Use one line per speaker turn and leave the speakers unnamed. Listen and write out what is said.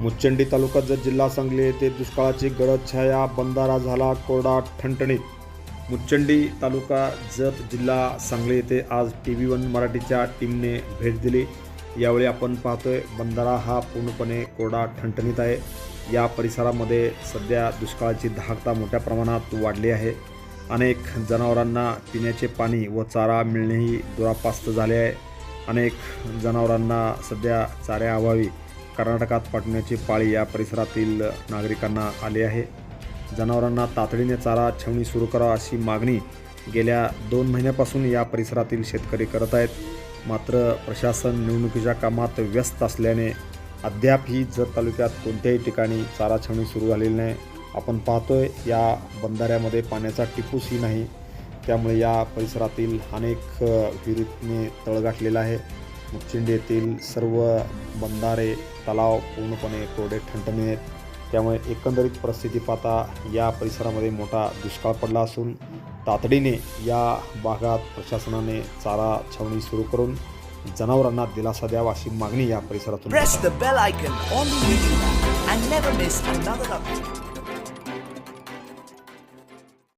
मुच्चंडी तालुक्यात जर जिल्हा सांगली येथे दुष्काळाची गडद छाया बंधारा झाला कोरडा ठणठणीत. मुच्चंडी तालुका जत जिल्हा सांगली येथे आज टी व्ही वन मराठीच्या टीमने भेट दिली यावेळी आपण पाहतोय बंधारा हा पूर्णपणे कोरडा ठणठणीत आहे. या परिसरामध्ये सध्या दुष्काळाची धाकता मोठ्या प्रमाणात वाढली आहे. अनेक जनावरांना पिण्याचे पाणी व चारा मिळणेही दुरापास्त झाले आहे. अनेक जनावरांना सध्या चाऱ्याअभावी कर्नाटकात पाठवण्याची पाळी या परिसरातील नागरिकांना आली आहे. जनावरांना तातडीने चारा छावणी सुरू करा अशी मागणी गेल्या दोन महिन्यापासून या परिसरातील शेतकरी करत आहेत. मात्र प्रशासन निवडणुकीच्या कामात व्यस्त असल्याने अद्यापही जत तालुक्यात कोणत्याही ठिकाणी चारा छावणी सुरू झालेली नाही. आपण पाहतोय या बंधाऱ्यामध्ये पाण्याचा टिपूसही नाही. त्यामुळे या परिसरातील अनेक विहिरीतने तळ गाठलेला आहे. मुचिंडी येथील सर्व बंधारे तलाव पूर्णपणे कोरडे ठणठणे आहेत त्यामुळे एकंदरीत परिस्थिती पाहता या परिसरामध्ये मोठा दुष्काळ पडला असून तातडीने या भागात प्रशासनाने चारा छावणी सुरू करून जनावरांना दिलासा द्यावा अशी मागणी या परिसरातून